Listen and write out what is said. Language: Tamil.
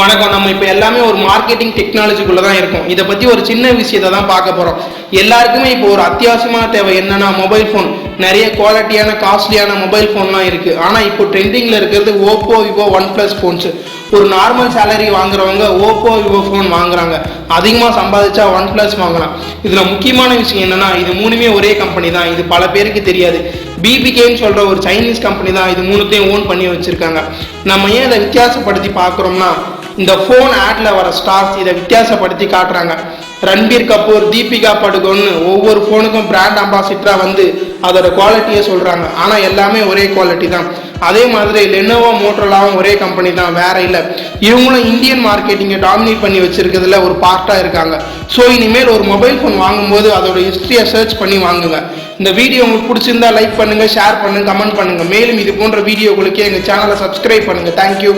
வணக்கம். நம்ம இப்போ எல்லாமே ஒரு மார்க்கெட்டிங் டெக்னாலஜிக்குள்ள தான் இருக்கும். இதை பற்றி ஒரு சின்ன விஷயத்தை தான் பார்க்க போகிறோம் எல்லாருக்குமே இப்போ ஒரு அத்தியாவசியமான தேவை என்னன்னா மொபைல் ஃபோன் நிறைய குவாலிட்டியான காஸ்ட்லியான மொபைல் ஃபோன்லாம் இருக்குது ஆனால் இப்போ ட்ரெண்டிங்கில் இருக்கிறது Oppo Vivo OnePlus phones ஒரு நார்மல் சேலரி வாங்குறவங்க ஓப்போ விவோ ஃபோன் வாங்குறாங்க. அதிகமாக சம்பாதிச்சா ஒன் ப்ளஸ் வாங்கலாம். இதில் முக்கியமான விஷயம் என்னென்னா இது மூணுமே ஒரே கம்பெனி தான். இது பல பேருக்கு தெரியாது. பிபிகேன்னு சொல்கிற ஒரு சைனீஸ் கம்பெனி தான் இது மூணுத்தையும் ஓன் பண்ணி வச்சுருக்காங்க. நம்ம ஏன் இதை வித்தியாசப்படுத்தி பார்க்குறோம்னா இந்த ஃபோன் ஆட்டில் வர ஸ்டார்ஸ் இதை வித்தியாசப்படுத்தி காட்டுறாங்க. ரன்பீர் கபூர் தீபிகா படுகோன்னு ஒவ்வொரு ஃபோனுக்கும் பிராண்ட் அம்பாசிட்டராக வந்து அதோட குவாலிட்டியை சொல்கிறாங்க ஆனால் எல்லாமே ஒரே குவாலிட்டி தான். அதே மாதிரி லெனோவோ மோட்டோலாவும் ஒரே கம்பெனி தான் வேற இல்லை. இவங்களும் இந்தியன் மார்க்கெட்டிங்கை டாமினேட் பண்ணி வச்சிருக்கிறதுல ஒரு பார்ட்டாக இருக்காங்க. ஸோ இனிமேல் ஒரு மொபைல் ஃபோன் வாங்கும்போது அதோட ஹிஸ்ட்ரியை சர்ச் பண்ணி வாங்குங்க. இந்த வீடியோ உங்களுக்கு பிடிச்சிருந்தா லைக் பண்ணுங்கள் ஷேர் பண்ணுங்கள் கமெண்ட் பண்ணுங்கள் மேலும் இது போன்ற வீடியோகளுக்கு எங்கள் சேனலை சப்ஸ்கிரைப் பண்ணுங்கள் தேங்க்யூ